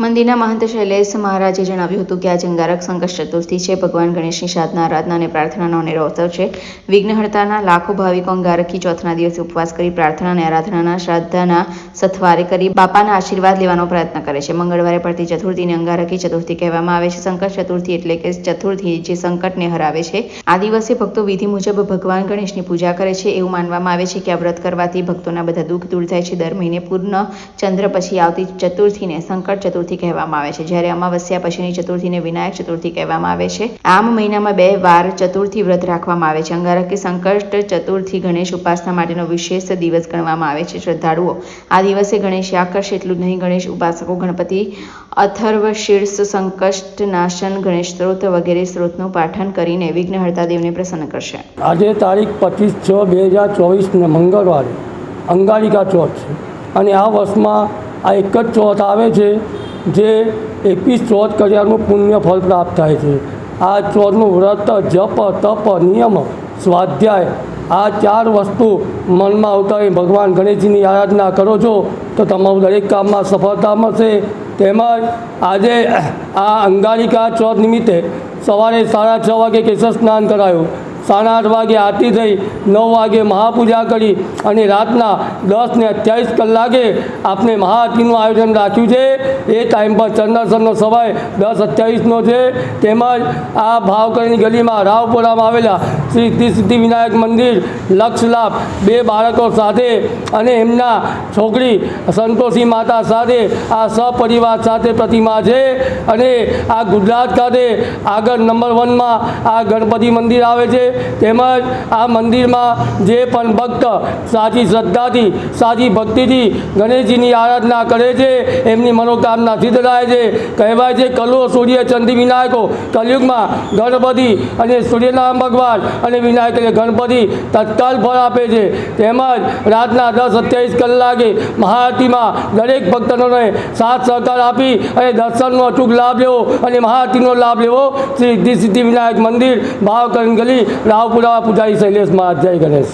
મંદિરના મહંત શૈલેષ મહારાજે જણાવ્યું હતું કે આજે અંગારક સંકટ ચતુર્થી છે. ભગવાન ગણેશની સાધના, આરાધના અને પ્રાર્થનાનો અનેરો અવસર છે. વિઘ્નહર્તાના લાખો ભાવિકો અંગારકી ચોથના દિવસે ઉપવાસ કરી પ્રાર્થના અને આરાધનાના શ્રાદ્ધાના સથવારે કરી બાપાના આશીર્વાદ લેવાનો પ્રયત્ન કરે છે. મંગળવારે પડતી ચતુર્થીને અંગારકી ચતુર્થી કહેવામાં આવે છે. સંકટ ચતુર્થી એટલે કે ચતુર્થી જે સંકટને હરાવે છે. આ દિવસે ભક્તો વિધિ મુજબ ભગવાન ગણેશની પૂજા કરે છે. એવું માનવામાં આવે છે કે આ વ્રત કરવાથી ભક્તોના બધા દુઃખ દૂર થાય છે. દર મહિને પૂર્ણ ચંદ્ર પછી આવતી ચતુર્થીને સંકટ ચતુર્થી કહેવામાં આવે છે. જ્યારે અમાવસ્યા પછીની ચતુર્થીને વિનાયક ચતુર્થી કહેવામાં આવે છે. આમ મહિનામાં બે વાર ચતુર્થી વ્રત રાખવામાં આવે છે. અંગારકી સંકષ્ટ ચતુર્થી ગણેશ ઉપાસના માટેનો વિશેષ દિવસ ગણવામાં આવે છે. શ્રદ્ધાળુઓ, આ દિવસે ગણેશ આકર્ષે એટલું જ નહીં. ગણેશ ઉપાસકો, ગણપતિ, અથર્વ, શીર્ષ, સંકષ્ટ, નાશન, ગણેશ સ્ત્રોત વગેરે સ્ત્રોતનું પાઠન કરીને વિઘ્નહર્તા દેવને પ્રસન્ન કરશે. આજે તારીખ પચીસ છ બે હજાર ચોવીસને મંગળવારે અંગારિકા ચોથ છે. અને આ વર્ષમાં આ એક જ ચોથ આવે છે. જે એકવીસ ચોથ કર્યાનું પુણ્ય ફળ પ્રાપ્ત થાય છે. આ ચોથનું વ્રત, જપ, તપ, નિયમ, સ્વાધ્યાય, આ ચાર વસ્તુ મનમાં ઉતારી ભગવાન ગણેશજીની આરાધના કરો છો, તો તમારું દરેક કામમાં સફળતા મળશે. તેમજ આજે આ અંગારિકા ચોથ નિમિત્તે સવારે સાડા છ વાગે કેશર સ્નાન કરાયું. સાડા આઠ વાગે આરતી થઈ, નવ વાગે મહાપૂજા કરી અને રાતના દસ ને અઠ્યાવીસ કલાકે આપણે મહાઆરતીનું આયોજન રાખ્યું છે. એ ટાઈમ પર ચંદ્રસરનો સમય દસ અઠ્યાવીસનો છે. તેમજ આ ભાવકરની ગલીમાં રાવપુરામાં આવેલા શ્રી સિદ્ધિ સિદ્ધિ વિનાયક મંદિર લક્ષલાભ બે બાળકો સાથે અને એમના છોકરી સંતોષી માતા સાથે, આ સપરિવાર સાથે પ્રતિમા છે અને આ ગુજરાત ખાતે આગળ નંબર વનમાં આ ગણપતિ મંદિર આવે છે. તેમજ આ મંદિરમાં જે પણ ભક્ત સાચી શ્રદ્ધાથી, સાચી ભક્તિથી ગણેશજીની આરાધના કરે છે, એમની મનોકામના સિદ્ધ થાય છે. કહેવાય છે, કલો સૂર્ય ચંદ્ર વિનાયકો કલયુગમાં ગણપતિ અને સૂર્યનારાયણ ભગવાન અને વિનાયક એટલે ગણપતિ તત્કાલ ફળ આપે છે. તેમજ રાતના દસ સત્યાવીસ કલાકે મહાઆરતીમાં દરેક ભક્તોને સાથ સહકાર આપી અને દર્શનનો અચૂક લાભ લેવો અને મહાઆરતીનો લાભ લેવો. શ્રી સિદ્ધિ વિનાયક મંદિર ભાવકરણ ગલી રાવપુરા, પૂજારી શૈલેષ મહારાજ. ગણેશ.